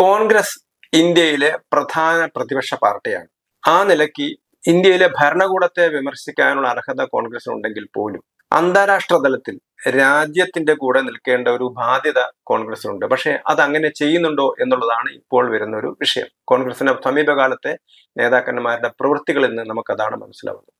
കോൺഗ്രസ് ഇന്ത്യയിലെ പ്രധാന പ്രതിപക്ഷ പാർട്ടിയാണ്. ആ നിലയ്ക്ക് ഇന്ത്യയിലെ ഭരണകൂടത്തെ വിമർശിക്കാനുള്ള അർഹത കോൺഗ്രസിനുണ്ടെങ്കിൽ പോലും അന്താരാഷ്ട്ര തലത്തിൽ രാജ്യത്തിന്റെ കൂടെ നിൽക്കേണ്ട ഒരു ബാധ്യത കോൺഗ്രസിനുണ്ട്. പക്ഷേ അത് അങ്ങനെ ചെയ്യുന്നുണ്ടോ എന്നുള്ളതാണ് ഇപ്പോൾ വരുന്ന ഒരു വിഷയം. കോൺഗ്രസിന്റെ സമീപകാലത്തെ നേതാക്കന്മാരുടെ പ്രവൃത്തികളിൽ നിന്ന് നമുക്കതാണ് മനസ്സിലാവുന്നത്.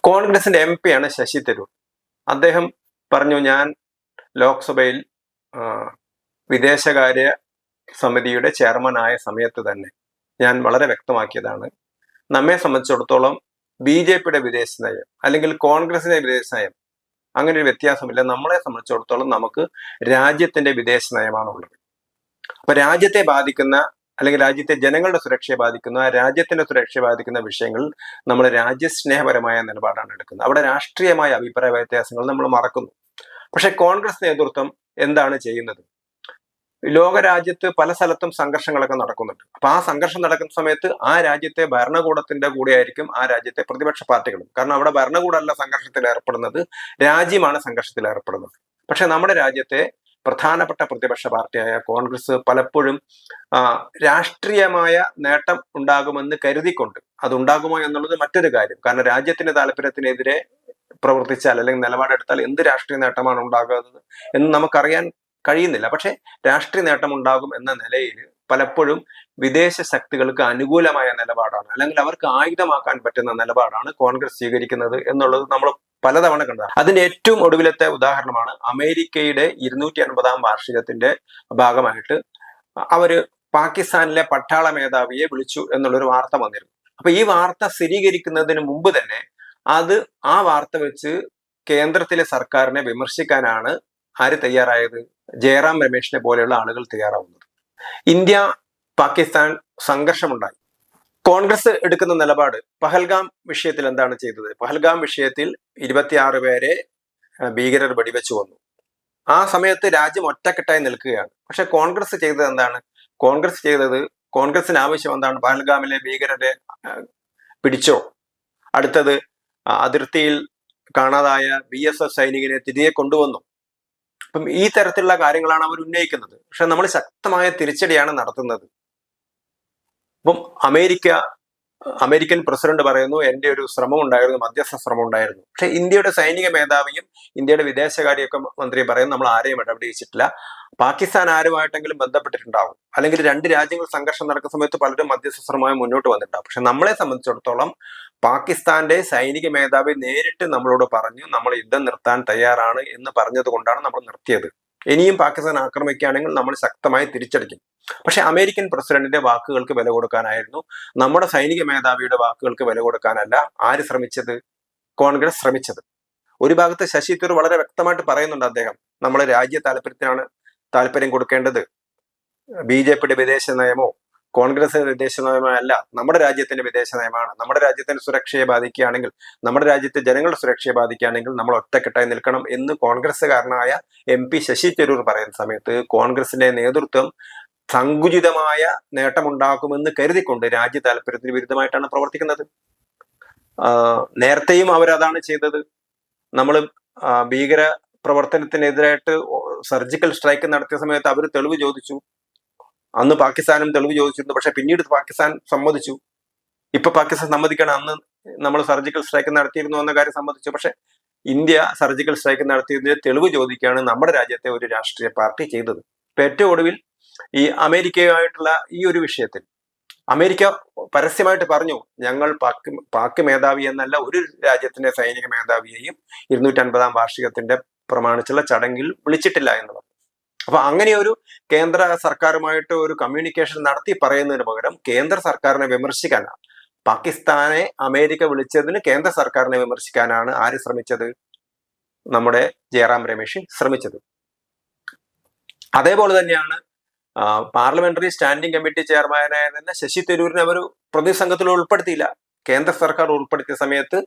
കോൺഗ്രസിന്റെ എം പിയാണ് ശശി തരൂർ. അദ്ദേഹം പറഞ്ഞു ഞാൻ ലോക്സഭയിൽ വിദേശകാര്യ സമിതിയുടെ ചെയർമാനായ സമയത്ത് തന്നെ ഞാൻ വളരെ വ്യക്തമാക്കിയതാണ്. നമ്മെ സംബന്ധിച്ചിടത്തോളം ബി ജെ പിയുടെ വിദേശ നയം അല്ലെങ്കിൽ കോൺഗ്രസിന്റെ വിദേശ നയം അങ്ങനെ ഒരു വ്യത്യാസമില്ല. നമ്മളെ സംബന്ധിച്ചിടത്തോളം നമുക്ക് രാജ്യത്തിന്റെ വിദേശ നയമാണുള്ളത്. അപ്പൊ രാജ്യത്തെ ബാധിക്കുന്ന അല്ലെങ്കിൽ രാജ്യത്തെ ജനങ്ങളുടെ സുരക്ഷയെ ബാധിക്കുന്ന രാജ്യത്തിന്റെ സുരക്ഷയെ ബാധിക്കുന്ന വിഷയങ്ങൾ നമ്മൾ രാജ്യസ്നേഹപരമായ നിലപാടാണ് എടുക്കുന്നത്. അവിടെ രാഷ്ട്രീയമായ അഭിപ്രായ വ്യത്യാസങ്ങൾ നമ്മൾ മറക്കുന്നു. പക്ഷെ കോൺഗ്രസ് നേതൃത്വം എന്താണ് ചെയ്യുന്നത്? ലോകരാജ്യത്ത് പല സ്ഥലത്തും സംഘർഷങ്ങളൊക്കെ നടക്കുന്നുണ്ട്. അപ്പൊ ആ സംഘർഷം നടക്കുന്ന സമയത്ത് ആ രാജ്യത്തെ ഭരണകൂടത്തിന്റെ കൂടെയായിരിക്കും ആ രാജ്യത്തെ പ്രതിപക്ഷ പാർട്ടികളും. കാരണം അവിടെ ഭരണകൂടമല്ല സംഘർഷത്തിൽ ഏർപ്പെടുന്നത് രാജ്യമാണ് സംഘർഷത്തിൽ ഏർപ്പെടുന്നത്. പക്ഷെ നമ്മുടെ രാജ്യത്തെ പ്രധാനപ്പെട്ട പ്രതിപക്ഷ പാർട്ടിയായ കോൺഗ്രസ് പലപ്പോഴും രാഷ്ട്രീയമായ നേട്ടം ഉണ്ടാകുമെന്ന് കരുതിക്കൊണ്ട് അതുണ്ടാകുമോ എന്നുള്ളത് മറ്റൊരു കാര്യം. കാരണം രാജ്യത്തിന്റെ താല്പര്യത്തിനെതിരെ പ്രവർത്തിച്ചാൽ അല്ലെങ്കിൽ നിലപാടെടുത്താൽ എന്ത് രാഷ്ട്രീയ നേട്ടമാണ് ഉണ്ടാകുന്നത് എന്ന് നമുക്കറിയാൻ കഴിയുന്നില്ല. പക്ഷേ രാഷ്ട്രീയ നേട്ടം ഉണ്ടാകും എന്ന നിലയിൽ പലപ്പോഴും വിദേശ ശക്തികൾക്ക് അനുകൂലമായ നിലപാടാണ്. അല്ലെങ്കിൽ അവർക്ക് ആയുധമാക്കാൻ പറ്റുന്ന നിലപാടാണ് കോൺഗ്രസ് സ്വീകരിക്കുന്നത് എന്നുള്ളത് നമ്മൾ പലതവണ കണ്ടതാണ്. അതിന്റെ ഏറ്റവും ഒടുവിലത്തെ ഉദാഹരണമാണ് അമേരിക്കയുടെ ഇരുന്നൂറ്റി അൻപതാം വാർഷികത്തിന്റെ ഭാഗമായിട്ട് അവർ പാകിസ്ഥാനിലെ പട്ടാള മേധാവിയെ വിളിച്ചു എന്നുള്ളൊരു വാർത്ത വന്നിരുന്നു. അപ്പൊ ഈ വാർത്ത സ്ഥിരീകരിക്കുന്നതിന് മുമ്പ് തന്നെ അത് ആ വാർത്ത വെച്ച് കേന്ദ്രത്തിലെ സർക്കാരിനെ വിമർശിക്കാനാണ് ആര് തയ്യാറായത്? ജയറാം രമേശിനെ പോലെയുള്ള ആളുകൾ തയ്യാറാവുന്നത്. ഇന്ത്യ പാകിസ്ഥാൻ സംഘർഷമുണ്ടായി. കോൺഗ്രസ് എടുക്കുന്ന നിലപാട് പഹൽഗാം വിഷയത്തിൽ എന്താണ് ചെയ്തത്? പഹൽഗാം വിഷയത്തിൽ ഇരുപത്തിയാറ് പേരെ ഭീകരർ വെടിവെച്ചു വന്നു ആ സമയത്ത് രാജ്യം ഒറ്റക്കെട്ടായി നിൽക്കുകയാണ്. പക്ഷെ കോൺഗ്രസ് ചെയ്തത് എന്താണ്? കോൺഗ്രസ് ചെയ്തത് കോൺഗ്രസിന് ആവശ്യം എന്താണ്? പഹൽഗാമിലെ ഭീകരരെ പിടിച്ചോ. അടുത്തത് അതിർത്തിയിൽ കാണാതായ ബി എസ് എഫ് സൈനികനെ തിരികെ കൊണ്ടുവന്നു. അപ്പം ഈ തരത്തിലുള്ള കാര്യങ്ങളാണ് അവർ ഉന്നയിക്കുന്നത്. പക്ഷെ നമ്മൾ ശക്തമായ തിരിച്ചടിയാണ് നടത്തുന്നത്. അപ്പം അമേരിക്ക അമേരിക്കൻ പ്രസിഡന്റ് പറയുന്നു എന്റെ ഒരു ശ്രമം ഉണ്ടായിരുന്നു മധ്യസ്ഥ ശ്രമം ഉണ്ടായിരുന്നു. പക്ഷെ ഇന്ത്യയുടെ സൈനിക മേധാവിയും ഇന്ത്യയുടെ വിദേശകാര്യമൊക്കെ മന്ത്രിയും പറയുന്നു നമ്മൾ ആരെയും ഇടപെടിച്ചിട്ടില്ല. പാകിസ്ഥാൻ ആരുമായിട്ടെങ്കിലും ബന്ധപ്പെട്ടിട്ടുണ്ടാവും. അല്ലെങ്കിൽ രണ്ട് രാജ്യങ്ങൾ സംഘർഷം നടക്കുന്ന സമയത്ത് പലരും മധ്യസ്ഥ ശ്രമമായി മുന്നോട്ട് വന്നിട്ടുണ്ടാവും. പക്ഷെ നമ്മളെ സംബന്ധിച്ചിടത്തോളം പാകിസ്ഥാന്റെ സൈനിക മേധാവി നേരിട്ട് നമ്മളോട് പറഞ്ഞു നമ്മൾ യുദ്ധം നിർത്താൻ തയ്യാറാണ് എന്ന് പറഞ്ഞത് കൊണ്ടാണ് നമ്മൾ നിർത്തിയത്. ഇനിയും പാകിസ്ഥാൻ ആക്രമിക്കുകയാണെങ്കിൽ നമ്മൾ ശക്തമായി തിരിച്ചടിക്കും. പക്ഷെ അമേരിക്കൻ പ്രസിഡന്റിന്റെ വാക്കുകൾക്ക് വില കൊടുക്കാനായിരുന്നു. നമ്മുടെ സൈനിക മേധാവിയുടെ വാക്കുകൾക്ക് വില കൊടുക്കാനല്ല ആര് ശ്രമിച്ചത്? കോൺഗ്രസ് ശ്രമിച്ചത്. ഒരു ഭാഗത്ത് ശശി തരൂർ വളരെ വ്യക്തമായിട്ട് പറയുന്നുണ്ട് അദ്ദേഹം. നമ്മളെ രാജ്യ താല്പര്യത്തിനാണ് താല്പര്യം കൊടുക്കേണ്ടത്. ബി ജെ പിയുടെ വിദേശ നയമോ കോൺഗ്രസിന്റെ വിദേശ നയമല്ല നമ്മുടെ രാജ്യത്തിന്റെ വിദേശ നയമാണ്. നമ്മുടെ രാജ്യത്തിന്റെ സുരക്ഷയെ ബാധിക്കുകയാണെങ്കിൽ നമ്മുടെ രാജ്യത്തെ ജനങ്ങളുടെ സുരക്ഷയെ ബാധിക്കുകയാണെങ്കിൽ നമ്മൾ ഒറ്റക്കെട്ടായി നിൽക്കണം എന്ന് കോൺഗ്രസ്സുകാരനായ എം പി ശശി തരൂർ പറയുന്ന സമയത്ത് കോൺഗ്രസിന്റെ നേതൃത്വം സങ്കുചിതമായ നേട്ടമുണ്ടാക്കുമെന്ന് കരുതിക്കൊണ്ട് രാജ്യ താല്പര്യത്തിന് വിരുദ്ധമായിട്ടാണ് പ്രവർത്തിക്കുന്നത്. നേരത്തെയും അവരതാണ് ചെയ്തത്. നമ്മൾ ഭീകര പ്രവർത്തനത്തിനെതിരായിട്ട് സർജിക്കൽ സ്ട്രൈക്ക് നടത്തിയ സമയത്ത് അവർ തെളിവ് ചോദിച്ചു. അന്ന് പാകിസ്ഥാനും തെളിവ് ചോദിച്ചിരുന്നു. പക്ഷെ പിന്നീട് പാകിസ്ഥാൻ സമ്മതിച്ചു. ഇപ്പൊ പാകിസ്ഥാൻ സമ്മതിക്കണം. അന്ന് നമ്മൾ സർജിക്കൽ സ്ട്രൈക്ക് നടത്തിയിരുന്നു എന്ന കാര്യം സമ്മതിച്ചു. പക്ഷെ ഇന്ത്യ സർജിക്കൽ സ്ട്രൈക്ക് നടത്തിയതിന്റെ തെളിവ് ചോദിക്കുകയാണ് നമ്മുടെ രാജ്യത്തെ ഒരു രാഷ്ട്രീയ പാർട്ടി ചെയ്തത്. ഇപ്പൊ ഏറ്റവും ഒടുവിൽ ഈ അമേരിക്കയുമായിട്ടുള്ള ഈ ഒരു വിഷയത്തിൽ അമേരിക്ക പരസ്യമായിട്ട് പറഞ്ഞു ഞങ്ങൾ പാക് പാക് മേധാവി എന്നല്ല ഒരു രാജ്യത്തിന്റെ സൈനിക മേധാവിയെയും ഇരുന്നൂറ്റി അൻപതാം വാർഷികത്തിന്റെ പ്രമാണിച്ചുള്ള ചടങ്ങിൽ വിളിച്ചിട്ടില്ല എന്ന് അപ്പൊ അങ്ങനെ ഒരു കേന്ദ്ര സർക്കാരുമായിട്ട് ഒരു കമ്മ്യൂണിക്കേഷൻ നടത്തി പറയുന്നതിന് പകരം കേന്ദ്ര സർക്കാരിനെ വിമർശിക്കാനാണ് പാകിസ്ഥാനെ അമേരിക്ക വിളിച്ചതിന് കേന്ദ്ര സർക്കാരിനെ വിമർശിക്കാനാണ് ആര് ശ്രമിച്ചത്? നമ്മുടെ ജയറാം രമേശ് ശ്രമിച്ചത്. അതേപോലെ തന്നെയാണ് പാർലമെന്ററി സ്റ്റാൻഡിംഗ് കമ്മിറ്റി ചെയർമാനായ തന്നെ ശശി തരൂരിനെ അവർ പ്രതിസംഘത്തിൽ ഉൾപ്പെടുത്തിയില്ല. കേന്ദ്ര സർക്കാർ ഉൾപ്പെടുത്തിയ സമയത്ത്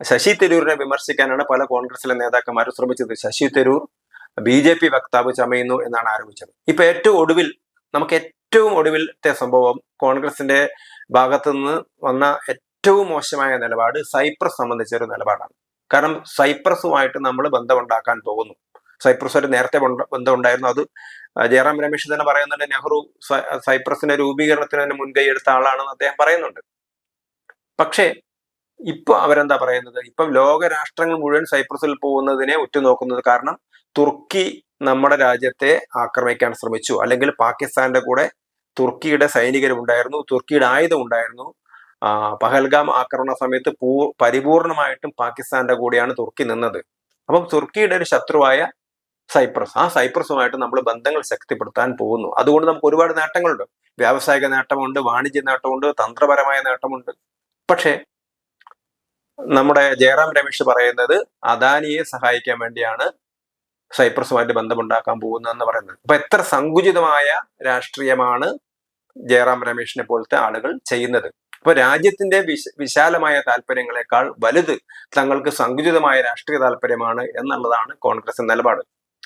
ശശി തരൂരിനെ വിമർശിക്കാനാണ് പല കോൺഗ്രസിലെ നേതാക്കന്മാരും ശ്രമിച്ചത്. Shashi Tharoor B J P വക്താവ് ചമയുന്നു എന്നാണ് ആരോപിച്ചത്. ഇപ്പൊ ഏറ്റവും ഒടുവിൽ നമുക്ക് ഏറ്റവും ഒടുവിലത്തെ സംഭവം കോൺഗ്രസിന്റെ ഭാഗത്തു നിന്ന് വന്ന ഏറ്റവും മോശമായ നിലപാട് സൈപ്രസ് സംബന്ധിച്ച ഒരു നിലപാടാണ്. കാരണം സൈപ്രസുമായിട്ട് നമ്മൾ ബന്ധമുണ്ടാക്കാൻ പോകുന്നു. സൈപ്രസുമായിട്ട് നേരത്തെ ബന്ധ- ബന്ധമുണ്ടായിരുന്നു. അത് ജയറാം രമേശ് തന്നെ പറയുന്നുണ്ട് നെഹ്റു സൈപ്രസിന്റെ രൂപീകരണത്തിന് തന്നെ മുൻകൈ എടുത്ത ആളാണെന്ന് അദ്ദേഹം പറയുന്നുണ്ട്. പക്ഷേ ഇപ്പൊ അവരെന്താ പറയുന്നത്? ഇപ്പം ലോകരാഷ്ട്രങ്ങൾ മുഴുവൻ സൈപ്രസിൽ പോകുന്നതിനെ ഉറ്റുനോക്കുന്നത് കാരണം തുർക്കി നമ്മുടെ രാജ്യത്തെ ആക്രമിക്കാൻ ശ്രമിച്ചു. അല്ലെങ്കിൽ പാകിസ്ഥാന്റെ കൂടെ തുർക്കിയുടെ സൈനികരുണ്ടായിരുന്നു തുർക്കിയുടെ ആയുധം ഉണ്ടായിരുന്നു പഹൽഗാം ആക്രമണ സമയത്ത് പൂ പരിപൂർണമായിട്ടും പാകിസ്ഥാന്റെ കൂടെയാണ് തുർക്കി നിന്നത്. അപ്പം തുർക്കിയുടെ ഒരു ശത്രുവായ സൈപ്രസ്. ആ സൈപ്രസുമായിട്ട് നമ്മൾ ബന്ധങ്ങൾ ശക്തിപ്പെടുത്താൻ പോകുന്നു. അതുകൊണ്ട് നമുക്ക് ഒരുപാട് നേട്ടങ്ങളുണ്ട്. വ്യാവസായിക നേട്ടമുണ്ട് വാണിജ്യ നേട്ടമുണ്ട് തന്ത്രപരമായ നേട്ടമുണ്ട്. പക്ഷേ നമ്മുടെ ജയറാം രമേശ് പറയുന്നത് അദാനിയെ സഹായിക്കാൻ വേണ്ടിയാണ് സൈപ്രസുമായിട്ട് ബന്ധമുണ്ടാക്കാൻ പോകുന്നതെന്ന് പറയുന്നത്. അപ്പൊ എത്ര സങ്കുചിതമായ രാഷ്ട്രീയമാണ് ജയറാം രമേശിനെ പോലത്തെ ആളുകൾ ചെയ്യുന്നത്. അപ്പൊ രാജ്യത്തിന്റെ വിശ വിശാലമായ താല്പര്യങ്ങളെക്കാൾ വലുത് തങ്ങൾക്ക് സങ്കുചിതമായ രാഷ്ട്രീയ താല്പര്യമാണ് എന്നുള്ളതാണ് കോൺഗ്രസ് നിലപാട്.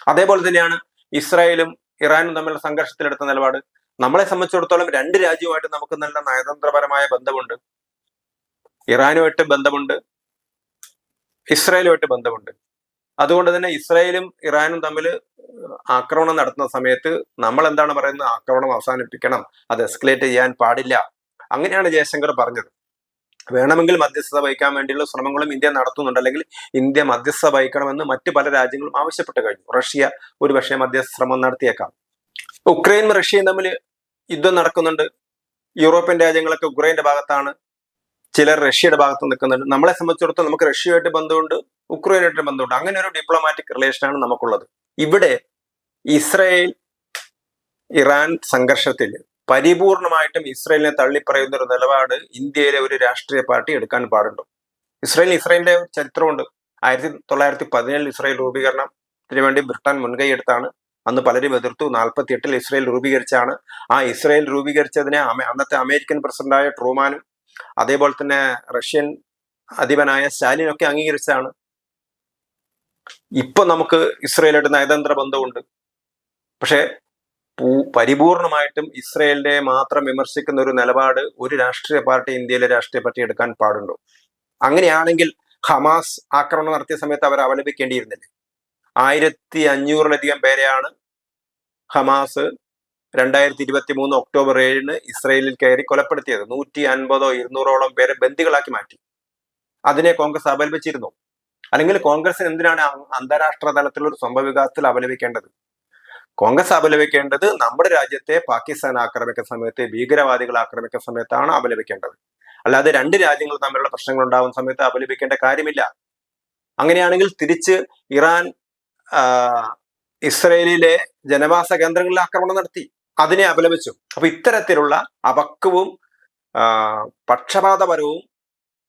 അതേപോലെ തന്നെയാണ് ഇസ്രായേലും ഇറാനും തമ്മിലുള്ള സംഘർഷത്തിലെടുത്ത നിലപാട്. നമ്മളെ സംബന്ധിച്ചിടത്തോളം രണ്ട് രാജ്യവുമായിട്ട് നമുക്ക് നല്ല നയതന്ത്രപരമായ ബന്ധമുണ്ട്. ഇറാനുമായിട്ട് ബന്ധമുണ്ട്. ഇസ്രായേലുമായിട്ട് ബന്ധമുണ്ട്. അതുകൊണ്ട് തന്നെ ഇസ്രായേലും ഇറാനും തമ്മിൽ ആക്രമണം നടത്തുന്ന സമയത്ത് നമ്മൾ എന്താണ് പറയുന്നത്? ആക്രമണം അവസാനിപ്പിക്കണം. അത് എസ്കലേറ്റ് ചെയ്യാൻ പാടില്ല. അങ്ങനെയാണ് ജയശങ്കർ പറഞ്ഞത്. വേണമെങ്കിൽ മധ്യസ്ഥത വഹിക്കാൻ വേണ്ടിയുള്ള ശ്രമങ്ങളും ഇന്ത്യ നടത്തുന്നുണ്ട്. അല്ലെങ്കിൽ ഇന്ത്യ മധ്യസ്ഥത വഹിക്കണമെന്ന് മറ്റു പല രാജ്യങ്ങളും ആവശ്യപ്പെട്ട് കഴിഞ്ഞു. റഷ്യ ഒരുപക്ഷെ മധ്യസ്ഥ ശ്രമം നടത്തിയേക്കാം. ഉക്രൈനും റഷ്യയും തമ്മിൽ യുദ്ധം നടക്കുന്നുണ്ട്. യൂറോപ്യൻ രാജ്യങ്ങളൊക്കെ ഉക്രൈന്റെ ഭാഗത്താണ്. ചിലർ റഷ്യയുടെ ഭാഗത്ത് നിൽക്കുന്നുണ്ട്. നമ്മളെ സംബന്ധിച്ചിടത്തോളം നമുക്ക് റഷ്യയുമായിട്ട് ബന്ധമുണ്ട് ഉക്രൈനായിട്ട് ബന്ധമുണ്ട്. അങ്ങനെ ഒരു ഡിപ്ലോമാറ്റിക് റിലേഷനാണ് നമുക്കുള്ളത്. ഇവിടെ ഇസ്രയേൽ ഇറാൻ സംഘർഷത്തിൽ പരിപൂർണമായിട്ടും ഇസ്രയേലിനെ തള്ളിപ്പറയുന്ന ഒരു നിലപാട് ഇന്ത്യയിലെ ഒരു രാഷ്ട്രീയ പാർട്ടി എടുക്കാൻ പാടുണ്ടോ. ഇസ്രയേൽ ഇസ്രയേലിന്റെ ചരിത്രമുണ്ട്. ആയിരത്തി തൊള്ളായിരത്തി പതിനേഴിൽ ഇസ്രയേൽ രൂപീകരണത്തിന് വേണ്ടി ബ്രിട്ടൻ മുൻകൈ എടുത്താണ് അന്ന് പലരും എതിർത്തു. നാൽപ്പത്തി എട്ടിൽ ഇസ്രയേൽ രൂപീകരിച്ചാണ്. ആ ഇസ്രയേൽ രൂപീകരിച്ചതിനെ അന്നത്തെ അമേരിക്കൻ പ്രസിഡന്റായ ട്രൂമാനും അതേപോലെ തന്നെ റഷ്യൻ അധിപനായ സ്റ്റാലിനൊക്കെ അംഗീകരിച്ചതാണ്. ഇപ്പൊ നമുക്ക് ഇസ്രയേലായിട്ട് നയതന്ത്ര ബന്ധമുണ്ട്. പക്ഷെ പരിപൂർണമായിട്ടും ഇസ്രയേലിനെ മാത്രം വിമർശിക്കുന്ന ഒരു നിലപാട് ഒരു രാഷ്ട്രീയ പാർട്ടി ഇന്ത്യയിലെ രാഷ്ട്രീയ പാർട്ടി എടുക്കാൻ പാടുണ്ടോ? അങ്ങനെയാണെങ്കിൽ ഹമാസ് ആക്രമണം നടത്തിയ സമയത്ത് അവർ അവലംബിക്കേണ്ടിയിരുന്നില്ലേ? ആയിരത്തി അഞ്ഞൂറിലധികം പേരെയാണ് ഹമാസ് രണ്ടായിരത്തി ഇരുപത്തി മൂന്ന് ഒക്ടോബർ ഏഴിന് ഇസ്രയേലിൽ കയറി കൊലപ്പെടുത്തിയത് നൂറ്റി അൻപതോ ഇരുന്നൂറോളം പേരെ ബന്ദികളാക്കി മാറ്റി. അതിനെ കോൺഗ്രസ് അപലപിച്ചിരുന്നു. അല്ലെങ്കിൽ കോൺഗ്രസിന് എന്തിനാണ് അന്താരാഷ്ട്ര തലത്തിൽ ഒരു സംഭവ അപലപിക്കേണ്ടത്? കോൺഗ്രസ് അപലപിക്കേണ്ടത് നമ്മുടെ രാജ്യത്തെ പാകിസ്ഥാൻ ആക്രമിക്കുന്ന സമയത്ത് ഭീകരവാദികൾ ആക്രമിക്കുന്ന സമയത്താണ് അപലപിക്കേണ്ടത്. അല്ലാതെ രണ്ട് രാജ്യങ്ങൾ തമ്മിലുള്ള പ്രശ്നങ്ങൾ ഉണ്ടാകുന്ന സമയത്ത് അപലപിക്കേണ്ട കാര്യമില്ല. അങ്ങനെയാണെങ്കിൽ തിരിച്ച് ഇറാൻ ഇസ്രയേലിലെ ജനവാസ കേന്ദ്രങ്ങളിൽ ആക്രമണം നടത്തി. അതിനെ അപലപിച്ചു. അപ്പൊ ഇത്തരത്തിലുള്ള അപക്വവും പക്ഷപാതപരവും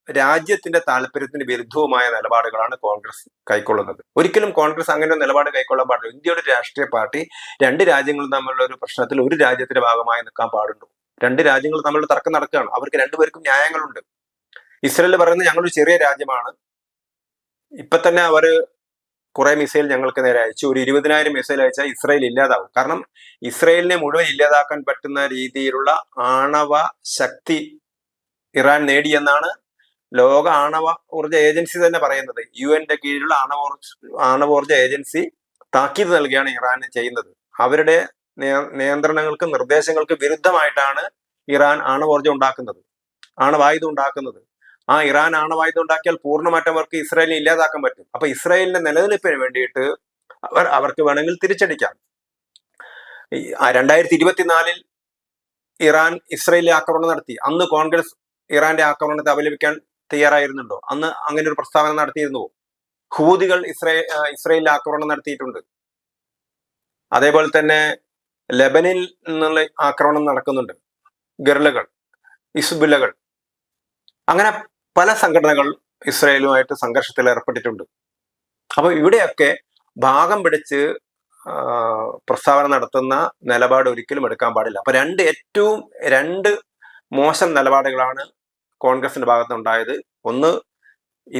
രാജ്യത്തിന്റെ താല്പര്യത്തിന് വിരുദ്ധവുമായ നിലപാടുകളാണ് കോൺഗ്രസ് കൈക്കൊള്ളുന്നത്. ഒരിക്കലും കോൺഗ്രസ് അങ്ങനെ ഒരു നിലപാട് കൈക്കൊള്ളാൻ പാടില്ല. ഇന്ത്യയുടെ രാഷ്ട്രീയ പാർട്ടി രണ്ട് രാജ്യങ്ങളും തമ്മിലുള്ള ഒരു പ്രശ്നത്തിൽ ഒരു രാജ്യത്തിന്റെ ഭാഗമായി നിൽക്കാൻ പാടുണ്ടോ? രണ്ട് രാജ്യങ്ങൾ തമ്മിലുള്ള തർക്കം നടക്കുകയാണ്. അവർക്ക് രണ്ടുപേർക്കും ന്യായങ്ങളുണ്ട്. ഇസ്രയേൽ പറയുന്നത് ഞങ്ങളൊരു ചെറിയ രാജ്യമാണ്. ഇപ്പൊ തന്നെ അവർ കുറെ മിസൈൽ ഞങ്ങൾക്ക് നേരെ അയച്ചു. ഒരു ഇരുപതിനായിരം മിസൈൽ അയച്ചാൽ ഇസ്രായേൽ ഇല്ലാതാവും. കാരണം ഇസ്രായേലിനെ മുഴുവൻ ഇല്ലാതാക്കാൻ പറ്റുന്ന രീതിയിലുള്ള ആണവ ശക്തി ഇറാൻ നേടിയെന്നാണ് ലോക ആണവ ഊർജ ഏജൻസി തന്നെ പറയുന്നത്. യു എന്റെ കീഴിലുള്ള ആണവ ആണവോർജ ആണവോർജ ഏജൻസി താക്കീത് നൽകിയാണ് ഇറാൻ ചെയ്യുന്നത്. അവരുടെ നിയന്ത്രണങ്ങൾക്ക് നിർദ്ദേശങ്ങൾക്ക് വിരുദ്ധമായിട്ടാണ് ഇറാൻ ആണവോർജം ഉണ്ടാക്കുന്നത്. ആണവായുധം ഉണ്ടാക്കുന്നത്. ആ ഇറാൻ ആണവായുധം ഉണ്ടാക്കിയാൽ പൂർണമായിട്ട് അവർക്ക് ഇസ്രായേലിനെ ഇല്ലാതാക്കാൻ പറ്റും. അപ്പൊ ഇസ്രായേലിന്റെ നിലനിൽപ്പിന് വേണ്ടിയിട്ട് അവർ അവർക്ക് വേണമെങ്കിൽ തിരിച്ചടിക്കാം. രണ്ടായിരത്തി ഇരുപത്തിനാലിൽ ഇറാൻ ഇസ്രായേലിലെ ആക്രമണം നടത്തി. അന്ന് കോൺഗ്രസ് ഇറാന്റെ ആക്രമണത്തെ അപലപിക്കാൻ തയ്യാറായിരുന്നുണ്ടോ? അന്ന് അങ്ങനെ ഒരു പ്രസ്താവന നടത്തിയിരുന്നു. ഹൂതികൾ ഇസ്രായേൽ ഇസ്രായേലിൽ ആക്രമണം നടത്തിയിട്ടുണ്ട്. അതേപോലെ തന്നെ ലെബനിൽ നിന്നുള്ള ആക്രമണം നടക്കുന്നുണ്ട്. ഗർലകൾ ഇസ്ബുല്ലകൾ അങ്ങനെ പല സംഘടനകൾ ഇസ്രായേലുമായിട്ട് സംഘർഷത്തിൽ ഏർപ്പെട്ടിട്ടുണ്ട്. അപ്പൊ ഇവിടെയൊക്കെ ഭാഗം പിടിച്ച് പ്രസ്താവന നടത്തുന്ന നിലപാട് ഒരിക്കലും എടുക്കാൻ പാടില്ല. അപ്പൊ രണ്ട് ഏറ്റവും രണ്ട് മോശം നിലപാടുകളാണ് കോൺഗ്രസിന്റെ ഭാഗത്ത് ഉണ്ടായത്. ഒന്ന്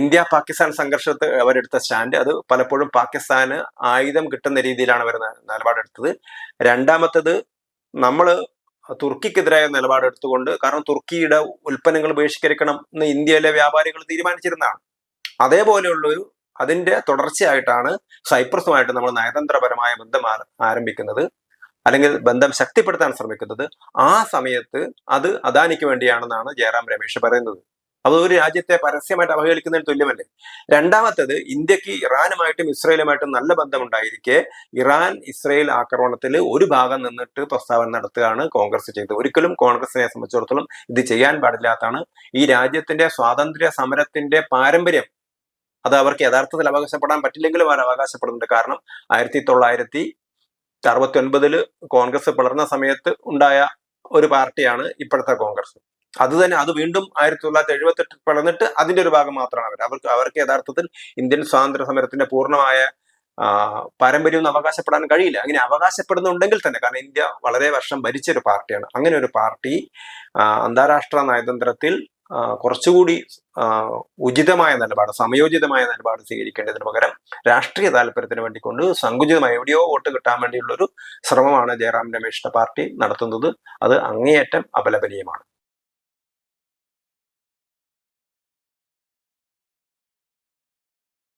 ഇന്ത്യ പാകിസ്ഥാൻ സംഘർഷത്തെ അവരെടുത്ത സ്റ്റാൻഡ്. അത് പലപ്പോഴും പാകിസ്ഥാന് ആയുധം കിട്ടുന്ന രീതിയിലാണ് അവർ നിലപാടെടുത്തത്. രണ്ടാമത്തത് നമ്മൾ തുർക്കിക്കെതിരായ നിലപാടെടുത്തുകൊണ്ട് കാരണം തുർക്കിയുടെ ഉൽപ്പന്നങ്ങൾ ബഹിഷ്കരിക്കണം എന്ന് ഇന്ത്യയിലെ വ്യാപാരികൾ തീരുമാനിച്ചിരുന്നതാണ്. അതേപോലെയുള്ള ഒരു അതിന്റെ തുടർച്ചയായിട്ടാണ് സൈപ്രസുമായിട്ട് നമ്മൾ നയതന്ത്രപരമായ ബന്ധം ആരംഭിക്കുന്നത് അല്ലെങ്കിൽ ബന്ധം ശക്തിപ്പെടുത്താൻ ശ്രമിക്കുന്നത്. ആ സമയത്ത് അത് അദാനിക്ക് വേണ്ടിയാണെന്നാണ് ജയറാം രമേശ് പറയുന്നത്. അത് ഒരു രാജ്യത്തെ പരസ്യമായിട്ട് അവഹേളിക്കുന്നതിന് തുല്യമല്ലേ? രണ്ടാമത്തത് ഇന്ത്യയ്ക്ക് ഇറാനുമായിട്ടും ഇസ്രയേലുമായിട്ടും നല്ല ബന്ധമുണ്ടായിരിക്കെ ഇറാൻ ഇസ്രയേൽ ആക്രമണത്തിൽ ഒരു ഭാഗം നിന്നിട്ട് പ്രസ്താവന നടത്തുകയാണ് കോൺഗ്രസ് ചെയ്തത്. ഒരിക്കലും കോൺഗ്രസിനെ സംബന്ധിച്ചിടത്തോളം ഇത് ചെയ്യാൻ പാടില്ലാത്തതാണ്. ഈ രാജ്യത്തിന്റെ സ്വാതന്ത്ര്യ സമരത്തിന്റെ പാരമ്പര്യം അത് അവർക്ക് യഥാർത്ഥത്തിൽ അവകാശപ്പെടാൻ പറ്റില്ലെങ്കിലും അവർ അവകാശപ്പെടുന്നുണ്ട്. കാരണം ആയിരത്തി തൊള്ളായിരത്തി അറുപത്തി ഒൻപതിൽ കോൺഗ്രസ് പിളർന്ന സമയത്ത് ഉണ്ടായ ഒരു പാർട്ടിയാണ് ഇപ്പോഴത്തെ കോൺഗ്രസ്. അത് തന്നെ അത് വീണ്ടും ആയിരത്തി തൊള്ളായിരത്തി എഴുപത്തി എട്ടിൽ പിളർന്നിട്ട് അതിന്റെ ഒരു ഭാഗം മാത്രമാണ് അവർ അവർക്ക് അവർക്ക് യഥാർത്ഥത്തിൽ ഇന്ത്യൻ സ്വാതന്ത്ര്യ സമരത്തിന്റെ പൂർണമായ പാരമ്പര്യമൊന്നും അവകാശപ്പെടാൻ കഴിയില്ല. അങ്ങനെ അവകാശപ്പെടുന്നുണ്ടെങ്കിൽ തന്നെ കാരണം ഇന്ത്യ വളരെ വർഷം ഭരിച്ച ഒരു പാർട്ടിയാണ്. അങ്ങനെ ഒരു പാർട്ടി അന്താരാഷ്ട്ര നയതന്ത്രത്തിൽ കുറച്ചുകൂടി ഉചിതമായ നിലപാട് സമയോചിതമായ നിലപാട് സ്വീകരിക്കേണ്ടതിന് പകരം രാഷ്ട്രീയ താല്പര്യത്തിന് വേണ്ടിക്കൊണ്ട് സങ്കുചിതമായ എവിടെയോ വോട്ട് കിട്ടാൻ വേണ്ടിയുള്ള ഒരു ശ്രമമാണ് ജയറാം രമേശിന്റെ പാർട്ടി നടത്തുന്നത്. അത് അങ്ങേയറ്റം അപലപനീയമാണ്.